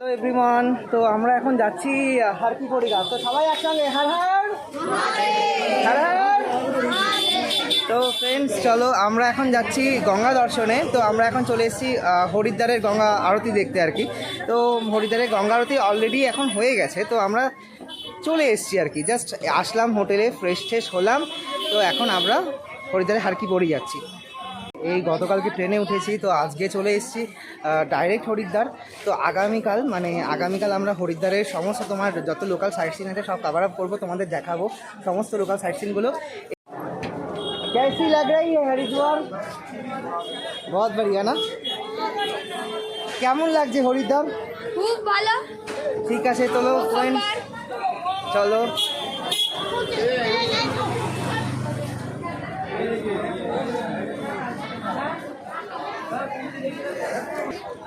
Everyone তো আমরা এখন যাচ্ছি তো সবাই একসঙ্গে, হার হার! তো ফ্রেন্ডস চলো, আমরা এখন যাচ্ছি গঙ্গা দর্শনে। তো আমরা এখন চলে এসেছি হরিদ্বারের গঙ্গা আরতি দেখতে আর কি। তো হরিদ্বারের গঙ্গা আরতি অলরেডি এখন হয়ে গেছে। তো আমরা চলে এসেছি আর কি। জাস্ট আসলাম হোটেলে ফ্রেশ ট্রেশ হলাম। তো এখন আমরা হরিদ্বারে হারকি পড়ে যাচ্ছি। এই গতকালকে ট্রেনে উঠেছি তো আজকে চলে এসেছি ডাইরেক্ট হরিদ্বার তো আগামীকাল মানে আগামীকাল আমরা হরিদ্বারের সমস্ত তোমার যত লোকাল সাইট সিন আছে সব কভার আপ করবো তোমাদের দেখাবো সমস্ত লোকাল সাইট সিনগুলো कैसी लग रही है हरिद्वार बहुत बढ़िया না কেমন লাগছে হরিদ্বার খুব ভালো ঠিক আছে চলো ফ্রেন্ড চলো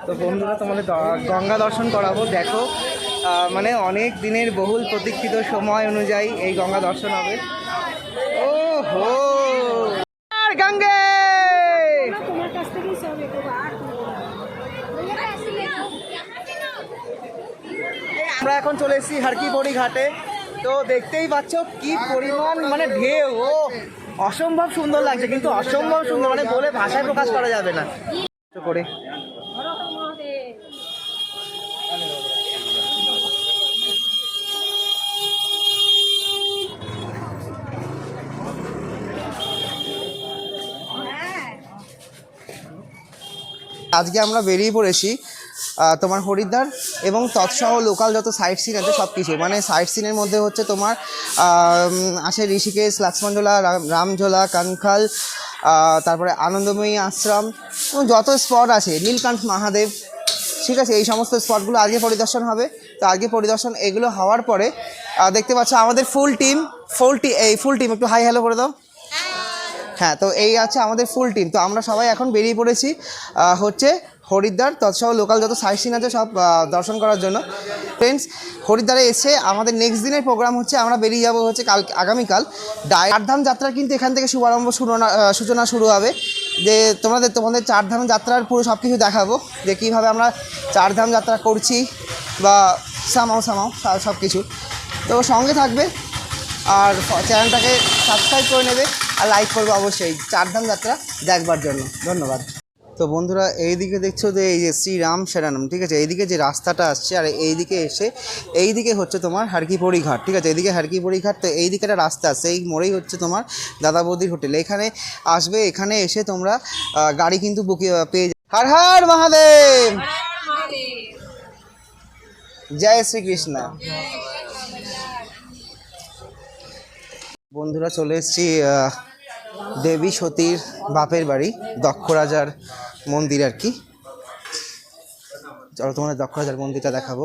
তো বন্ধুরা তোমাদের গঙ্গা দর্শন করাবো। দেখো মানে অনেক দিনের বহুল প্রতীক্ষিত সময় অনুযায়ী এই গঙ্গা দর্শন হবে। ও হো গঙ্গে! আমরা এখন চলে এসেছি হারকিপড়ি ঘাটে। তো দেখতেই পাচ্ছ কি পরিমাণ মানে ঢেউ ও অসম্ভব সুন্দর লাগছে, কিন্তু অসম্ভব সুন্দর মানে বলে ভাষায় প্রকাশ করা যাবে না। করে। আজকে আমরা বেরিয়ে পড়েছি তোমার হরিদ্বার এবং তৎসহ লোকাল যত সাইট সিন আছে সব কিছু মানে সাইট সিনের মধ্যে হচ্ছে তোমার আছে ঋষিকেশ, লক্ষ্মণঝোলা রামঝোলা, কানখাল তারপরে আনন্দময়ী আশ্রম যত স্পট আছে নীলকান্ত মহাদেব, ঠিক আছে? এই সমস্ত স্পটগুলো আজকে পরিদর্শন হবে। তো আজকে পরিদর্শন এগুলো হওয়ার পরে দেখতে পাচ্ছ আমাদের ফুল টিম ফুল টি এই ফুল টিম একটু হাই হ্যালো করে দাও। হ্যাঁ তো এই আছে আমাদের ফুল টিম তো আমরা সবাই এখন বেরিয়ে পড়েছি হচ্ছে হরিদ্বার তৎসহ লোকাল যত সাইট সিন আছে সব দর্শন করার জন্য। ফ্রেন্ডস হরিদ্বারে এসে আমাদের নেক্সট দিনের প্রোগ্রাম হচ্ছে, আমরা বেরিয়ে যাব হচ্ছে কাল, আগামীকাল। ডায় চারধাম যাত্রা কিন্তু এখান থেকে শুভারম্ভ সূচনা শুরু হবে। যে তোমাদের তোমাদের চারধাম যাত্রার পুরো সব কিছু দেখাবো। যে কীভাবে আমরা চারধাম যাত্রা করছি বা সামাও সামাও সব কিছু তো সঙ্গে থাকবে, আর চ্যানেলটাকে সাবস্ক্রাইব করে নেবে, আর লাইক করবে অবশ্যই। চারধাম যাত্রা দেখবার জন্য। ধন্যবাদ। তো বন্ধুরা, এইদিকে দেখছ যে এই যে শ্রীরাম শরণম ঠিক আছে? এইদিকে যে রাস্তাটা আসছে, আর এইদিকে এসে, এইদিকে হচ্ছে তোমার হারকিপড়ি ঘাট, ঠিক আছে? এইদিকে হারকিপড়ি ঘাট, তো এইদিকে একটা রাস্তা আছে, এই মোড়েই হচ্ছে তোমার দাদা বৌদির হোটেল। এখানে আসবে, এখানে এসে তোমরা গাড়ি কিন্তু বুকে পেয়ে হর হর মহাদেব! জয় শ্রীকৃষ্ণ! বন্ধুরা, চলে এসেছি দেবী সতীর বাপের বাড়ি, দক্ষ রাজার মন্দির আর কি। চলো তোমাদের দক্ষ রাজার মন্দিরটা দেখাবো।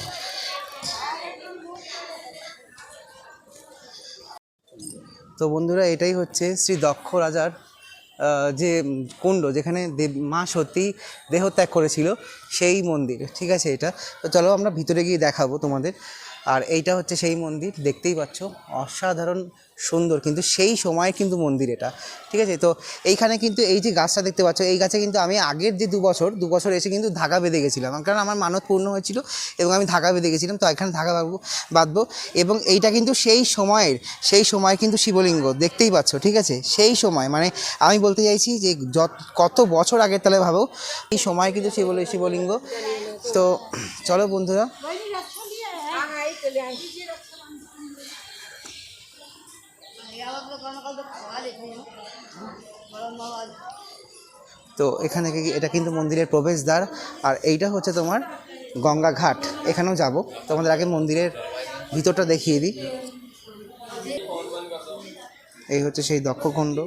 তো বন্ধুরা, এটাই হচ্ছে শ্রী দক্ষ রাজার যে কুণ্ড যেখানে দেব, মা সত্যি দেহত্যাগ করেছিল, সেই মন্দির। ঠিক আছে এটা? তো চলো আমরা ভিতরে গিয়ে দেখাবো তোমাদের। আর এইটা হচ্ছে সেই মন্দির, দেখতেই পাচ্ছ, অসাধারণ সুন্দর, কিন্তু সেই সময় কিন্তু মন্দির এটা, ঠিক আছে? তো এইখানে কিন্তু এই যে গাছটা দেখতে পাচ্ছ, এই গাছে কিন্তু আমি আগের যে দু বছর দু বছর এসে কিন্তু ধাগা বেঁধে গেছিলাম, কারণ আমার মানত পূর্ণ হয়েছিল এবং আমি ধাগা বেঁধে গেছিলাম, তো এখানে ধাগা বাঁধবো বাঁধবো, এবং এইটা কিন্তু সেই সময়ের, সেই সময় কিন্তু শিবলিঙ্গ, দেখতেই পাচ্ছ, ঠিক আছে? সেই সময় মানে আমি বলতে চাইছি যে যত, কত বছর আগের তাহলে ভাবো, এই সময় কিন্তু শিবলি, শিবলিঙ্গ, তো চলো বন্ধুরা তো এখানে এটা কিন্তু মন্দিরের প্রবেশদ্বার। আর এইটা হচ্ছে তোমার গঙ্গা ঘাট। এখানেও যাব। তোমাদের আগে মন্দিরের ভিতরটা দেখিয়ে দিই। এই হচ্ছে সেই দক্ষকুণ্ড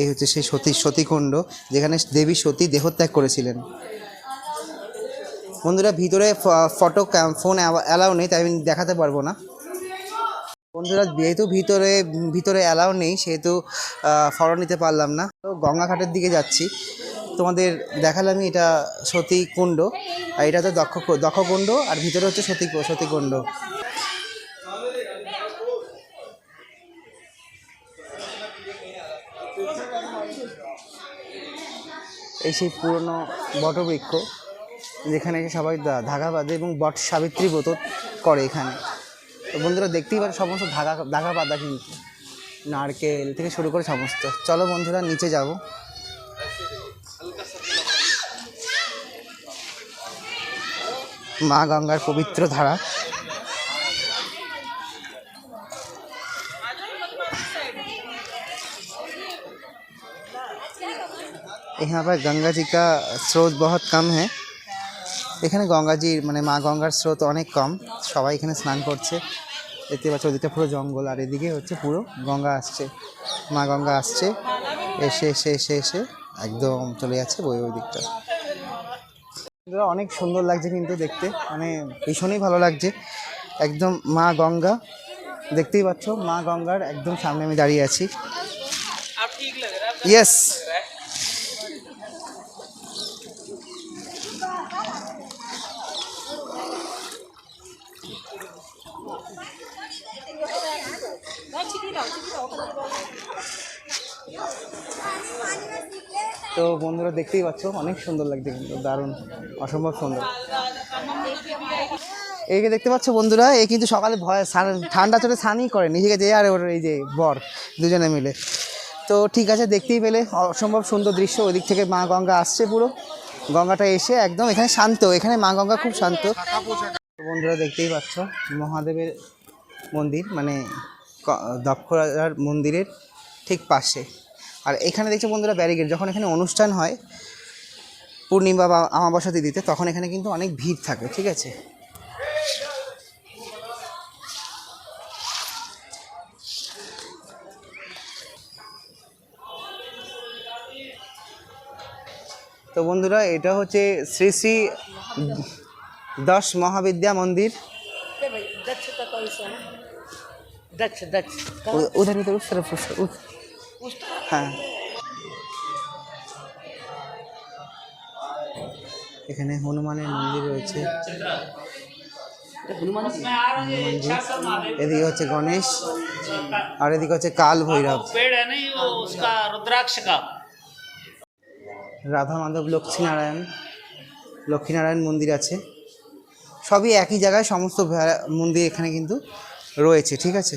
এই হচ্ছে সেই সতী সতীকুণ্ড যেখানে দেবী সতী দেহত্যাগ করেছিলেন। বন্ধুরা ভিতরে ফটো ফোন অ্যালাউ নেই, তাই আমি দেখাতে পারব না। বন্ধুরা, যেহেতু ভিতরে ভিতরে অ্যালাউ নেই, সেহেতু ফটো নিতে পারলাম না। তো গঙ্গাঘাটের দিকে যাচ্ছি। তোমাদের দেখালাম এটা সতী কুণ্ড আর এটা তো দক্ষ, দক্ষকুণ্ড, আর ভিতরে হচ্ছে সতী, সতীকুণ্ড। এই সেই পুরনো বটবৃক্ষ। যেখানে এসে সবাই দা- ধাগা বাঁধে এবং বট সাবিত্রী ব্রত করে এখানে তো বন্ধুরা দেখতেই পারে সমস্ত ধাগা ধাগা বাঁধা কিন্তু নারকেল থেকে শুরু করে সমস্ত চলো বন্ধুরা নিচে যাব মা গঙ্গার পবিত্র ধারা यहाँ पर गंगा जी का স্রোত बहुत कम है এখানে গঙ্গাজির মানে মা গঙ্গার স্রোত অনেক কম। সবাই এখানে স্নান করছে। দেখতে পাচ্ছ ওদিকটা পুরো জঙ্গল আর এদিকে হচ্ছে পুরো গঙ্গা আসছে। মা গঙ্গা আসছে এসে এসে এসে এসে একদম চলে যাচ্ছে বই ওই দিকটা। অনেক সুন্দর লাগছে কিন্তু দেখতে। মানে ভীষণই ভালো লাগছে। একদম মা গঙ্গা দেখতেই পাচ্ছ মা গঙ্গার একদম সামনে আমি দাঁড়িয়ে আছি। ইয়েস তো বন্ধুরা দেখতেই পাচ্ছ, অনেক সুন্দর লাগছে কিন্তু, দারুণ, অসম্ভব সুন্দর। একে দেখতে পাচ্ছ বন্ধুরা, এ কিন্তু সকালে ভয় ঠান্ডা চলে স্নানই করে নিজেকে যে আর ওর এই যে বর, দুজনে মিলে। তো ঠিক আছে, দেখতেই পেলে, অসম্ভব সুন্দর দৃশ্য, ওদিক থেকে মা গঙ্গা আসছে পুরো। গঙ্গাটা এসে একদম এখানে শান্ত, এখানে মা গঙ্গা খুব শান্ত। বন্ধুরা দেখতেই পাচ্ছ, মহাদেবের মন্দির মানে ক- দক্ষ রাজার মন্দিরের ঠিক পাশে। আর এখানে দেখছে বন্ধুরা ব্যারিগেট যখন এখানে অনুষ্ঠান হয় পূর্ণিমা বা আমাবাসা দিদিতে তখন এখানে কিন্তু অনেক ভিড় থাকে ঠিক আছে? তো বন্ধুরা এটা হচ্ছে শ্রী শ্রী দশ মহাবিদ্যা মন্দির উদাহরণ হ্যাঁ। এখানে হনুমানের মন্দির রয়েছে। এদিকে হচ্ছে গণেশ, আর এদিকে হচ্ছে কাল ভৈরব রুদ্রাক্ষ রাধা মাধব লক্ষ্মীনারায়ণ লক্ষ্মীনারায়ণ মন্দির আছে। সবই একই জায়গায় সমস্ত মন্দির এখানে কিন্তু রয়েছে, ঠিক আছে?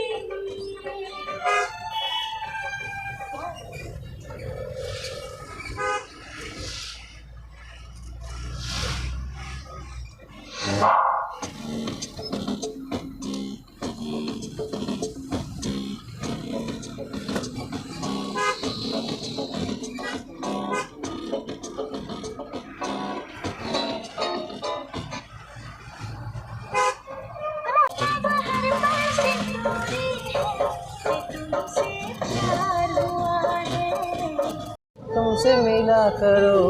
करो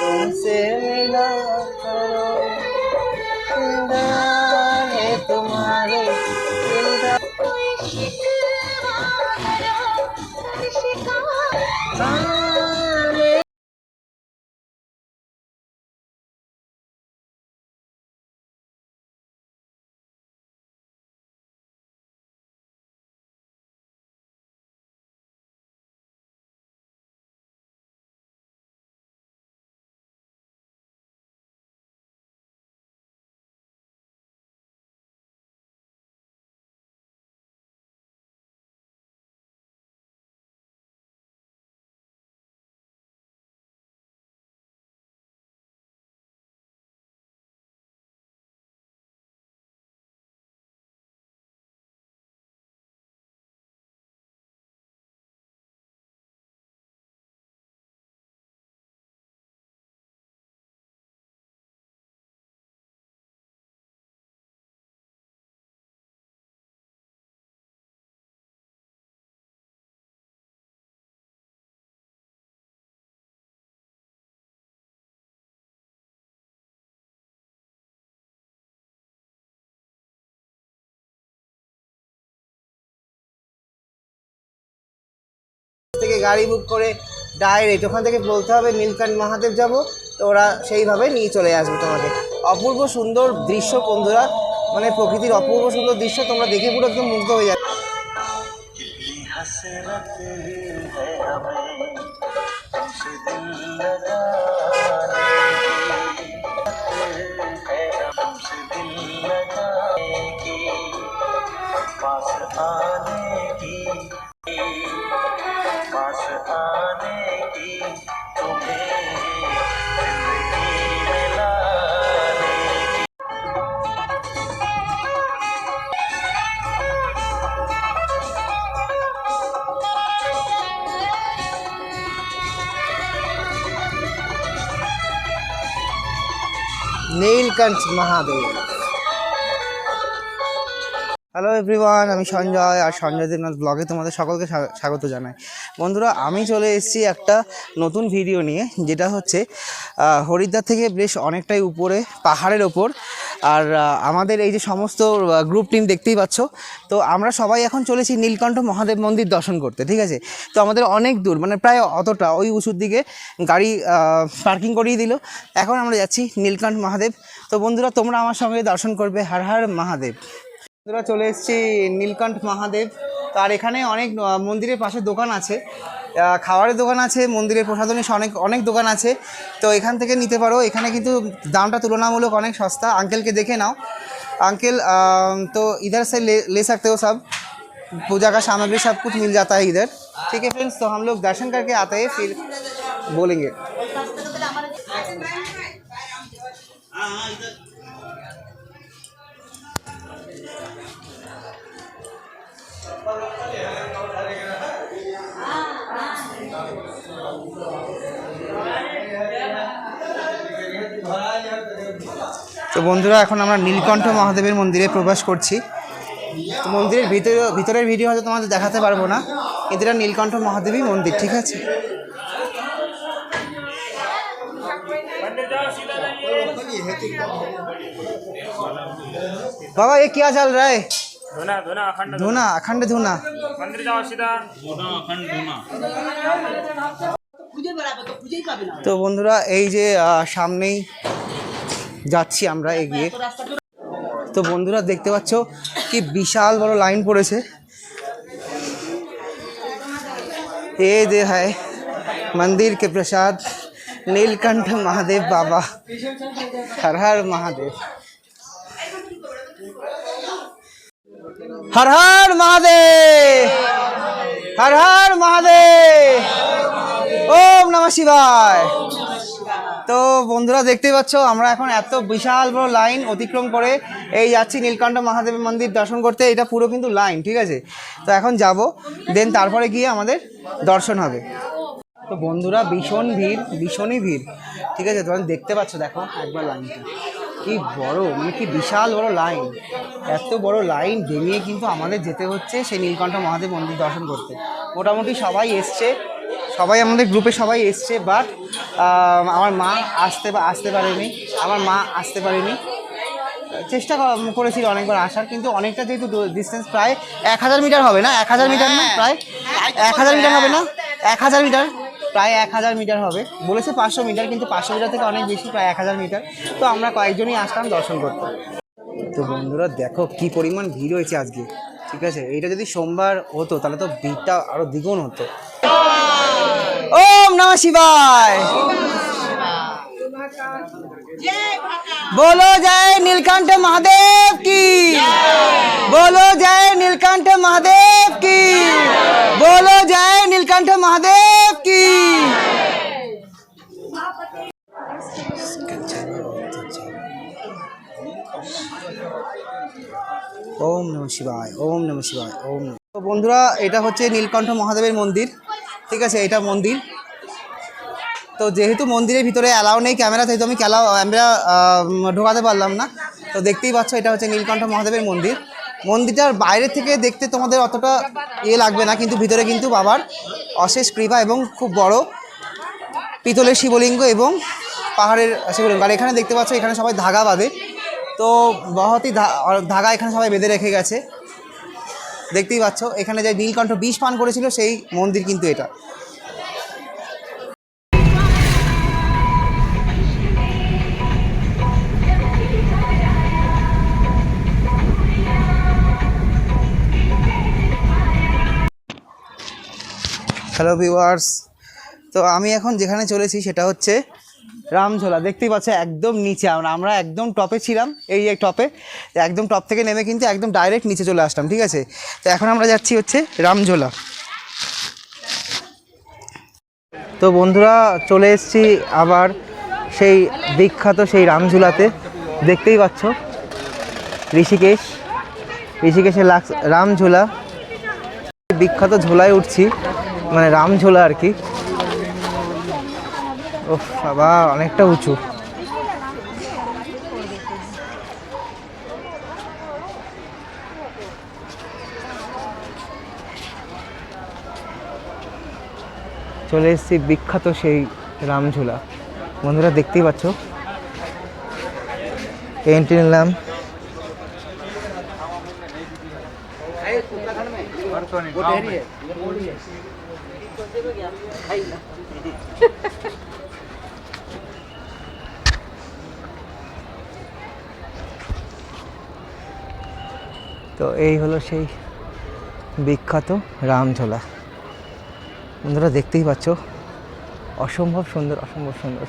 तुमसे मिला करो है तुम्हारे कोई शिकवा গাড়ি বুক করে ডাইরেক্ট ওখান থেকে বলতে হবে নীলকান্ত মহাদেব যাব তো ওরা সেইভাবে নিয়ে চলে আসবে তোমাকে অপূর্ব সুন্দর দৃশ্য বন্ধুরা মানে প্রকৃতির অপূর্ব সুন্দর দৃশ্য তোমরা দেখে পুরো একদম মুগ্ধ হয়ে যাবে पास आने की নীলকণ্ঠ মহাদেব। হ্যালো এভরিওয়ান আমি সঞ্জয় আর সঞ্জয় দেবনাথ ব্লগে তোমাদের সকলকে স্বা- স্বাগত জানাই। বন্ধুরা, আমি চলে এসেছি একটা নতুন ভিডিও নিয়ে, যেটা হচ্ছে হরিদ্বার থেকে বেশ অনেকটাই উপরে, পাহাড়ের ওপর। আর আমাদের এই যে সমস্ত গ্রুপ টিম দেখতেই পাচ্ছ। তো আমরা সবাই এখন চলেছি নীলকণ্ঠ মহাদেব মন্দির দর্শন করতে, ঠিক আছে? তো আমাদের অনেক দূর মানে প্রায় অতটা, ওই উঁচুর দিকে গাড়ি পার্কিং করিয়ে দিল। এখন আমরা যাচ্ছি নীলকণ্ঠ মহাদেব। তো বন্ধুরা, তোমরা আমার সঙ্গে দর্শন করবে হর হর মহাদেব। বন্ধুরা, চলে এসেছি নীলকণ্ঠ মহাদেব। আর এখানে অনেক মন্দিরের পাশে দোকান আছে। খাবারের দোকান আছে মন্দিরের প্রসাধনী অনেক অনেক দোকান আছে তো এখান থেকে নিতে পারো এখানে কিন্তু দামটা তুলনামূলক অনেক সস্তা আঙ্কেলকে দেখে নাও अंकल अम, तो इधर से ले ले सकते हो सब पूजा का सामग्री सब कुछ मिल जाता है इधर ठीक है फ्रेंड्स तो हम लोग दर्शन करके आते हैं फिर बोलेंगे তো বন্ধুরা এখন আমরা নীলকণ্ঠ মহাদেবের মন্দিরে প্রবেশ করছি। তো মন্দিরের ভিতরে ভিতরের ভিডিও হয়তো তোমাদের দেখাতে পারব না। কিন্তু এটা নীলকণ্ঠ মহাদেবী মন্দির ঠিক আছে? বাবা এ কি চাল রায় ধুনা অখণ্ড ধুনা। তো বন্ধুরা এই যে সামনেই যাচ্ছি আমরা এগিয়ে তো বন্ধুরা দেখতে পাচ্ছ কি বিশাল বড় লাইন পড়েছে ये दे है मंदिर के प्रसाद नीलकंठ महादेव बाबा हर हर महादेव हर हर महादेव हर हर महादेव ওম নমঃ শিবায় তো বন্ধুরা দেখতেই পাচ্ছ, আমরা এখন এত বিশাল বড় লাইন অতিক্রম করে এই যাচ্ছি নীলকণ্ঠ মহাদেবের মন্দির দর্শন করতে, এটা পুরো কিন্তু লাইন, ঠিক আছে? তো এখন যাব দেন তারপরে গিয়ে আমাদের দর্শন হবে। তো বন্ধুরা, ভীষণ ভিড়, ভীষণই ভিড়, ঠিক আছে? তোমরা দেখতে পাচ্ছ, দেখো একবার লাইনটা। কি বড় মানে কি বিশাল বড় লাইন। এত বড় লাইন ডিঙিয়ে কিন্তু আমাদের যেতে হচ্ছে সেই নীলকণ্ঠ মহাদেব মন্দির দর্শন করতে। মোটামুটি সবাই এসছে সবাই আমাদের গ্রুপে সবাই এসছে বাট আমার মা আসতে বা আসতে পারেনি। আমার মা আসতে পারেনি। চেষ্টা কর- করেছিল অনেকবার আসার কিন্তু অনেকটা যেহেতু ডিস্টেন্স প্রায় এক হাজার মিটার হবে না? এক হাজার মিটার না প্রায়? এক হাজার মিটার হবে না? এক হাজার মিটার? প্রায় এক হাজার মিটার হবে। বলেছে পাঁচশো মিটার কিন্তু পাঁচশো মিটার থেকে অনেক বেশি প্রায় এক হাজার মিটার। তো আমরা কয়েকজনই আসলাম দর্শন করতে। তো বন্ধুরা দেখো কি পরিমাণ ভিড় হয়েছে আজকে। ঠিক আছে? এটা যদি সোমবার হতো তাহলে তো ভিড়টা আরও দ্বিগুণ হতো। নমঃ শিবায় बोलो जय नीलकंठ महादेव की बोलो जय नीलकंठ महादेव की बोलो जय नीलकंठ महादेव की ওম নম শিবায় ওম নম শিবায় ওম নমঃ- তো বন্ধুরা এটা হচ্ছে নীলকণ্ঠ মহাদেবের মন্দির ঠিক আছে এটা মন্দির তো যেহেতু মন্দিরের ভিতরে অ্যালাউ নেই ক্যামেরা তাই তো আমি ক্যালাও ক্যামেরা ঢোকাতে পারলাম না। তো দেখতেই পাচ্ছ, এটা হচ্ছে নীলকণ্ঠ মহাদেবের মন্দির। মন্দিরটার বাইরে থেকে দেখতে তোমাদের অতটা ইয়ে লাগবে না, কিন্তু ভিতরে কিন্তু বাবার অশেষ কৃপা এবং খুব বড় পিতলের শিবলিঙ্গ এবং পাহাড়ের শিবলিঙ্গ। আর এখানে দেখতে পাচ্ছ, এখানে সবাই ধাগা বাঁধে। তো বহতই ধা- ধাগা এখানে সবাই বেঁধে রেখে গেছে। দেখতেই পাচ্ছ, এখানে যে নীলকণ্ঠ বিষ পান করেছিল, সেই মন্দির কিন্তু এটা। হ্যালো ভিউয়ার্স তো আমি এখন যেখানে চলেছি সেটা হচ্ছে রামঝোলা। দেখতেই পাচ্ছ, একদম নিচে আমরা একদম টপে ছিলাম, এই যে টপে। একদম টপ থেকে নেমে কিন্তু একদম ডাইরেক্ট নিচে চলে আসলাম, ঠিক আছে? তো এখন আমরা যাচ্ছি হচ্ছে রামঝোলা। তো বন্ধুরা, চলে এসেছি আবার সেই বিখ্যাত সেই রামঝুলাতে। দেখতেই পাচ্ছ, ঋষিকেশ। ঋষিকেশের লাক্স রামঝোলা। বিখ্যাত ঝোলায় উঠছি। মানে রামঝোলা আর কি। ও বাবা, অনেকটা উঁচু। চলে এসেছি বিখ্যাত সেই রামঝোলা। বন্ধুরা, দেখতেই পাচ্ছ। এন্ট্রি নিলাম। তো এই হলো সেই বিখ্যাত রামঝোলা। বন্ধুরা দেখতেই পাচ্ছ অসম্ভব সুন্দর অসম্ভব সুন্দর।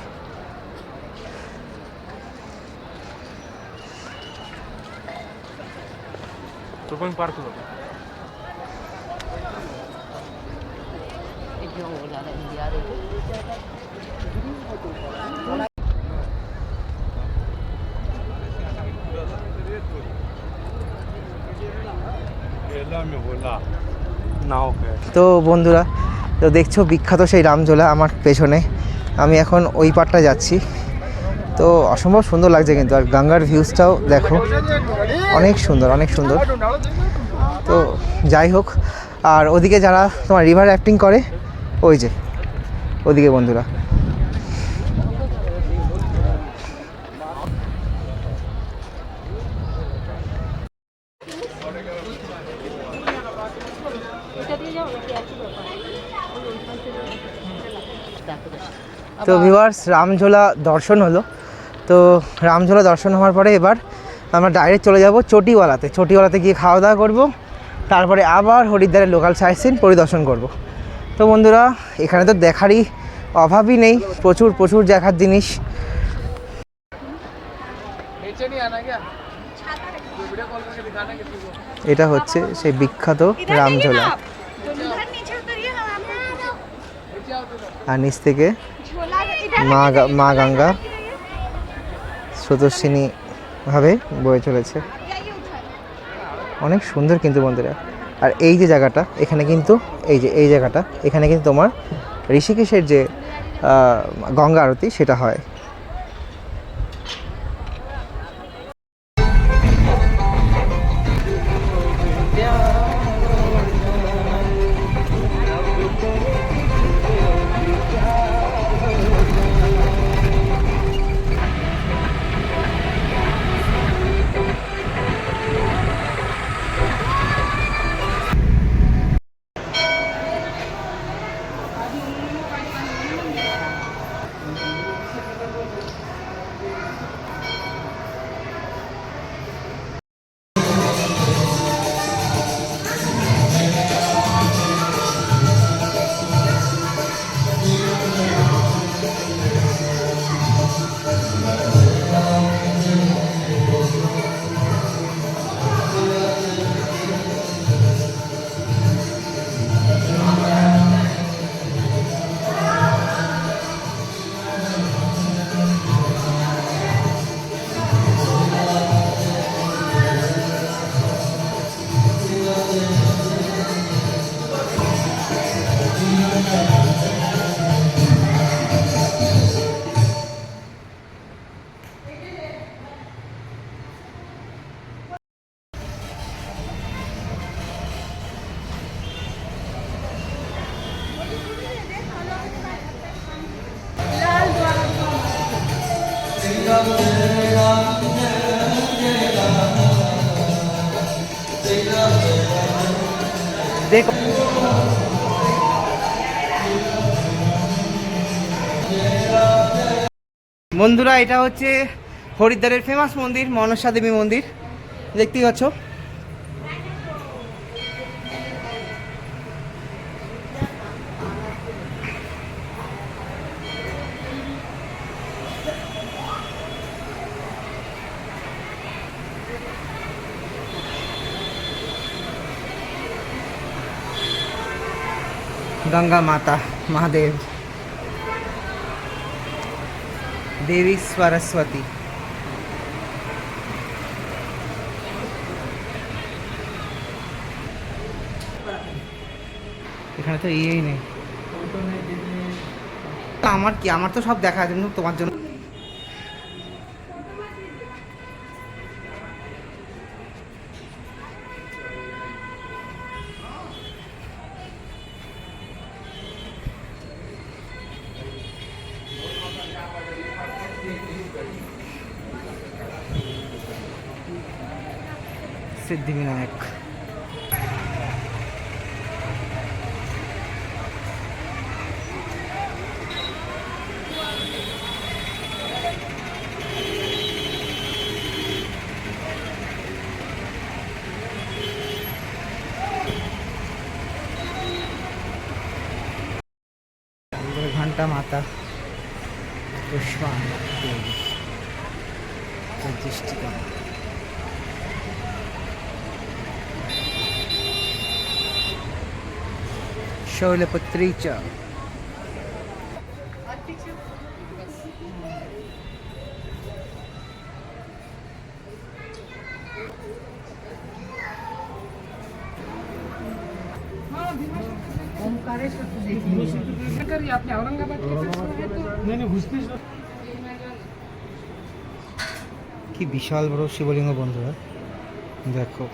তো বন্ধুরা, তো দেখছ বিখ্যাত সেই রামঝোলা আমার পেছনে। আমি এখন ওই পারটা যাচ্ছি। তো অসম্ভব সুন্দর লাগছে কিন্তু, আর গঙ্গার ভিউজটাও দেখো। অনেক সুন্দর অনেক সুন্দর। তো যাই হোক, আর ওদিকে যারা তোমার রিভার অ্যাক্টিং করে ওই যে ওদিকে বন্ধুরা। তো ভিউয়ার্স রামঝোলা দর্শন হলো। তো রামঝোলা দর্শন হওয়ার পরে এবার আমরা ডাইরেক্ট চলে যাব চটিওয়ালাতে। চটিওয়ালাতে গিয়ে খাওয়া দাওয়া করব। তারপরে আবার হরিদ্বারের লোকাল সাইট সিন পরিদর্শন করব। তো বন্ধুরা এখানে তো দেখারই অভাবই নেই প্রচুর প্রচুর দেখার জিনিস। এটা হচ্ছে সেই বিখ্যাত রামঝোলা। আর নিচ থেকে মা মা গঙ্গা স্রোতস্বিনী ভাবে বয়ে চলেছে। অনেক সুন্দর কিন্তু বন্ধুরা। আর এই যে জায়গাটা, এখানে কিন্তু, এই যে, এই জায়গাটা, এখানে কিন্তু তোমার ঋষিকেশের যে গঙ্গা আরতি, সেটা হয়। বন্ধুরা এটা হচ্ছে হরিদ্বারের ফেমাস মন্দির মনসা দেবী মন্দির। দেখতেই পাচ্ছ। গঙ্গা মাতা মহাদেব। দেবী સરસ્વતી এখানে তো ইয়েই নেই। আমার কি? আমার তো সব দেখা আছে তোমার জন্য সিদ্ধিবিনায়ক। ঘণ্টা মাতা পুষ্পান দেবী দৃষ্টিকা शैलपुत्री च কি বিশাল বড় শিবলিঙ্গ বন্ধুরা দেখো